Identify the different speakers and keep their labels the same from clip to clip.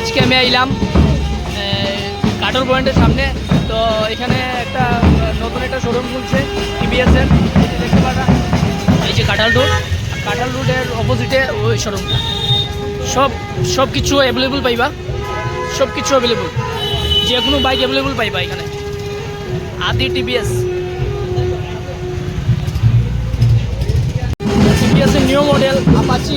Speaker 1: আজকে আমি এলাম কাটল পয়েন্টের সামনে। তো এখানে একটা, নতুন একটা শোরুম খুলছে টিভিএসের দেখতে পারা এই যে কাঁঠাল রোড, কাঁঠাল রোডের অপোজিটে ওই শোরুমটা সব সব কিছু অ্যাভেলেবল পাইবা। সব কিছু অ্যাভেলেবল যে কোনো বাইক অ্যাভেলেবল পাইবা এখানে। আদি টিভিএস টিভিএসের নিউ মডেল আপাচি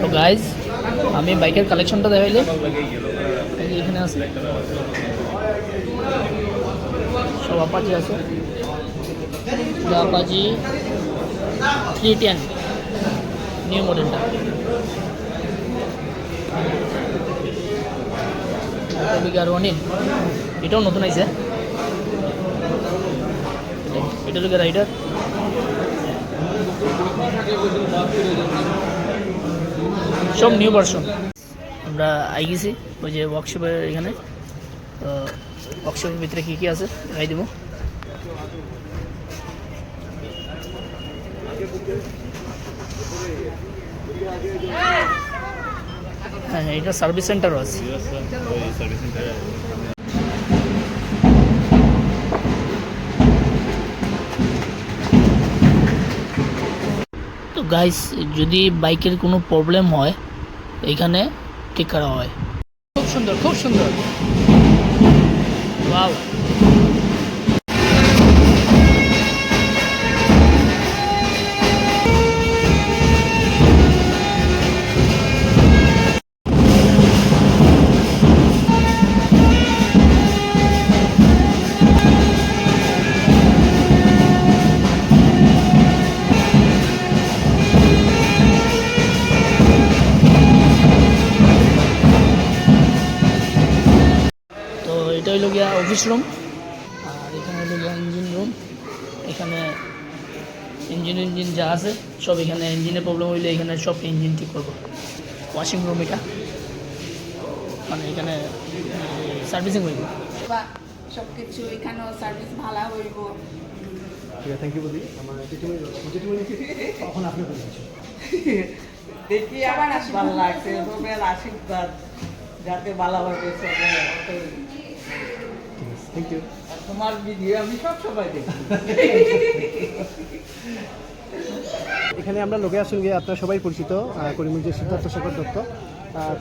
Speaker 1: তো গাইজ আমি বাইকের কালেকশনটা দেখাইলে। এখানে আছে। সব আপাচি আছে। আপাচি থ্রি টেন নিউ মডেলটা বিঘার অনিল এটাও নতুন আইছে। এটা লোকের রাইডার সব নিউ ভার্সন আমরা আই গেছি ওই যে ওয়ার্কশপের এখানে। তো ওয়ার্কশপের ভিতরে কী কী আছে? দেখাই দেবো। হ্যাঁ এটা সার্ভিস সেন্টারও আছে। গাইস যদি বাইকের কোনো প্রবলেম হয়, এখানে ঠিক করা হয়। খুব সুন্দর খুব সুন্দর। ওয়াও এটা হইল গিয়া অফিস রুম আর এখানে হইল গিয়া ইঞ্জিন রুম এখানে ইঞ্জিন ইঞ্জিন যা আছে সব এখানে ইঞ্জিনের প্রবলেম হইলে এখানে সব ইঞ্জিন ঠিক করব। ওয়াশিং রুম এটা। মানে এখানে সার্ভিসিং হইব।
Speaker 2: বা সবকিছু এখানেও সার্ভিস ভালো হইব।
Speaker 3: ঠিক আছে থ্যাংক ইউ বলি আমার কিছু
Speaker 4: দেখি আবার ভালো লাগছে আশীর্বাদ। যাতে ভালোভাবে চলে
Speaker 3: থ্যাংক ইউ
Speaker 4: তোমার ভিডিও আমি সব সময় দেখি।
Speaker 3: এখানে আমরা লোকে আসুন গিয়ে আপনার সবাই পরিচিত করিমগঞ্জের সিদ্ধার্থ শেখর দত্ত।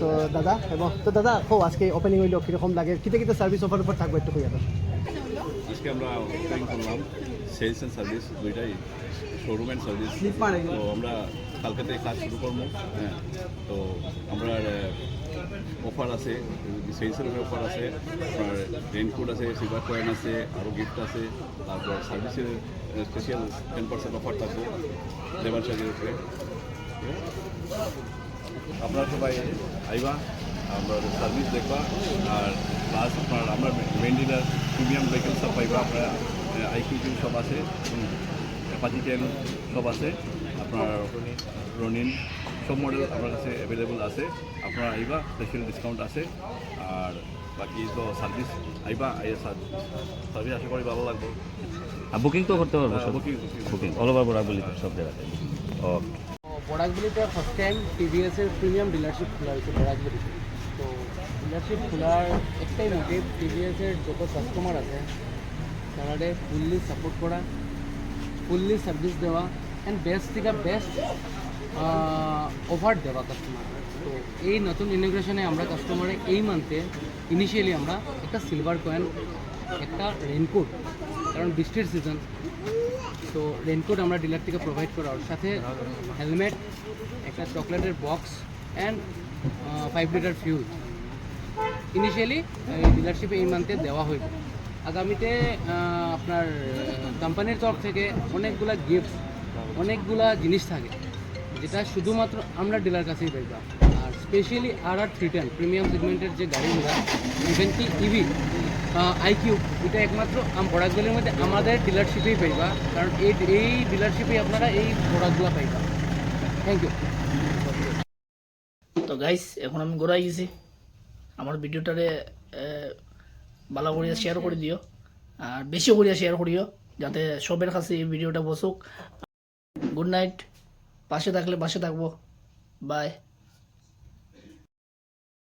Speaker 3: তো দাদা এবং তো দাদা কো আজকে ওপেনিং হইল কীরকম লাগে? কিতে কিতে সার্ভিস অফার উপর থাকবে একটু কইয়া দাও
Speaker 5: আজকে আমরা ওপেনিং করলাম সেলস অ্যান্ড সার্ভিস দুইটাই শোরুম অ্যান্ড সার্ভিস তো আমরা কালকে থেকে কাজ শুরু করব। হ্যাঁ তো আমরা অফার আছে সেলসের অফার আছে, আপনার রেনকোট আছে সিলভার কয়েন আছে আরও গিফট আছে, তারপর সার্ভিসের স্পেশাল টেন পার্সেন্ট অফার থাকব, লেবার চার্জের উপরে আছে? আপনারা সবাই আইবা, আমরা সার্ভিস দেখবা, আর প্লাস আপনার আমরা মেন ডিলার প্রিমিয়াম ভেহিকেল সব পাইবা, আপনার আইকিউ কিউ সব আছে অ্যাপাচি টেন সব আছে আপনার রনিন সব মডেল আপনার কাছে অ্যাভেলেবল আছে। আপনারা আইবা স্পেশাল ডিসকাউন্ট আছে। আর বাকি তো সার্ভিস আইবা আইয়া সার্ভিস আশা করি ভালো লাগবে।
Speaker 6: আর বুকিং তো করতে পারব
Speaker 5: বুকিং
Speaker 6: বুকিং অল ওভার বরাবলি সব জায়গাতে। ওকে
Speaker 3: বরাকগুলিতে ফার্স্ট টাইম টিভিএসের প্রিমিয়াম ডিলারশিপ খোলা হয়েছে বরাকগুলিতে তো ডিলারশিপ খোলার একটাই মোটিভ টিভিএসের যত কাস্টমার আছে তারা ফুললি সাপোর্ট করা ফুললি সার্ভিস দেওয়া অ্যান্ড বেস্ট থেকে বেস্ট অফার দেওয়া কাস্টমার তো এই নতুন ইনোগ্রেশনে আমরা কাস্টমারে এই মান্থে ইনিশিয়ালি আমরা একটা সিলভার কয়েন একটা রেনকোট কারণ বৃষ্টির সিজন তো রেনকোট আমরা ডিলার থেকে প্রোভাইড করা। ওর সাথে হেলমেট একটা চকলেটের box and five litre fuel initially ডিলারশিপে এই মান্থে দেওয়া হইবে। আগামীতে আপনার কোম্পানির তরফ থেকে অনেকগুলা গিফট অনেকগুলা জিনিস থাকে, যেটা শুধুমাত্র আমরা ডিলার কাছেই পাইবা আর স্পেশালি আর আর থ্রি টেন প্রিমিয়াম সেগমেন্টের যে গাড়িগুলো ইভেন কি ইভি আইকিউ এটা একমাত্র প্রোডাক্টগুলির মধ্যে আমাদের ডিলারশিপেই পাইবা কারণ এই এই ডিলারশিপেই আপনারা এই প্রোডাক্টগুলো পাইবা থ্যাংক ইউ
Speaker 1: তো গাইস এখন আমি গোড়াই গেছি। আমার ভিডিওটারে ভালো করিয়া শেয়ার করে দিও। আর বেশি করিয়া শেয়ার করিও, যাতে সবের কাছে এই ভিডিওটা বসুক। গুড নাইট পাশে থাকলে পাশে থাকব। বাই